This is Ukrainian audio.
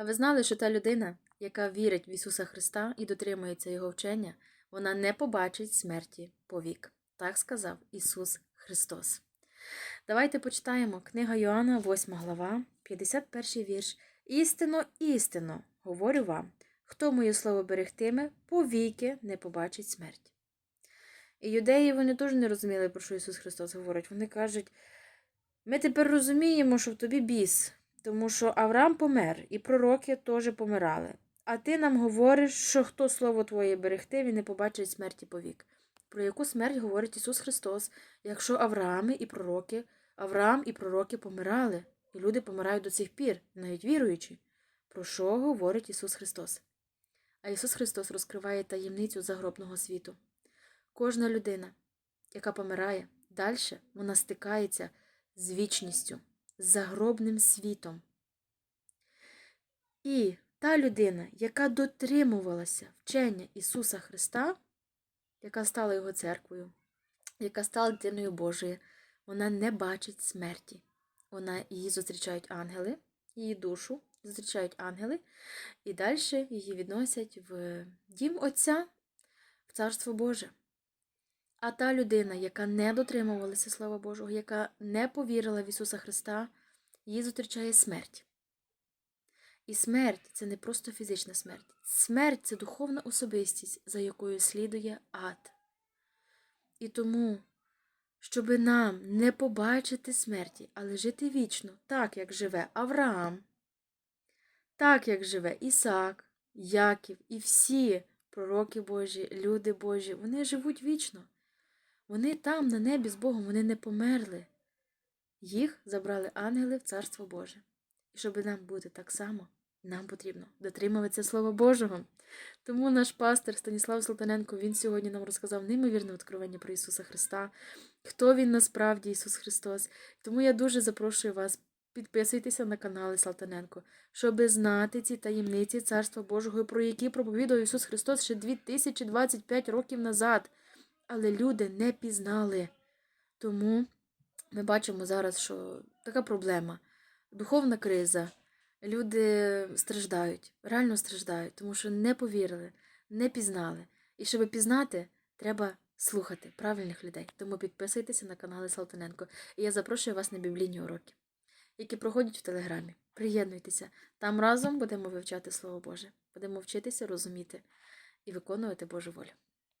А ви знали, що та людина, яка вірить в Ісуса Христа і дотримується Його вчення, вона не побачить смерті повік. Так сказав Ісус Христос. Давайте почитаємо книга Йоанна, 8 глава, 51 вірш. Істинно, істинно, говорю вам, хто моє слово берегтиме, повіки не побачить смерть. І юдеї вони теж не розуміли, про що Ісус Христос говорить. Вони кажуть, ми тепер розуміємо, що в тобі біс, тому що Авраам помер, і пророки теж помирали. А ти нам говориш, що хто слово твоє берегти, він не побачить смерті повік. Про яку смерть говорить Ісус Христос, якщо Авраами і пророки, Авраам і пророки помирали, і люди помирають до цих пір, навіть віруючи. Про що говорить Ісус Христос? А Ісус Христос розкриває таємницю загробного світу. Кожна людина, яка помирає, далі вона стикається з вічністю, загробним світом. І та людина, яка дотримувалася вчення Ісуса Христа, яка стала Його церквою, яка стала дитиною Божою, вона не бачить смерті. Вона її зустрічають ангели, її душу зустрічають ангели, і далі її відносять в дім Отця, в Царство Боже. А та людина, яка не дотримувалася Слова Божого, яка не повірила в Ісуса Христа, її зустрічає смерть. І смерть це не просто фізична смерть. Смерть це духовна особистість, за якою слідує ад. І тому, щоби нам не побачити смерті, але жити вічно, так як живе Авраам, так як живе Ісаак, Яків і всі пророки Божі, люди Божі, вони живуть вічно. Вони там, на небі з Богом, вони не померли. Їх забрали ангели в Царство Боже. І щоб нам бути так само, нам потрібно дотримуватися Слова Божого. Тому наш пастор Станіслав Салтаненко він сьогодні нам розказав неймовірне откровення про Ісуса Христа, хто Він насправді Ісус Христос. Тому я дуже запрошую вас. Підписуйтеся на канали Салтаненко, щоб знати ці таємниці Царства Божого, про які проповідував Ісус Христос ще 2025 років назад. Але люди не пізнали. Тому ми бачимо зараз, що така проблема. Духовна криза. Люди страждають, реально страждають, тому що не повірили, не пізнали. І щоб пізнати, треба слухати правильних людей. Тому підписуйтеся на канали Салтаненко. І я запрошую вас на біблійні уроки, які проходять в Телеграмі. Приєднуйтеся. Там разом будемо вивчати Слово Боже, будемо вчитися розуміти і виконувати Божу волю.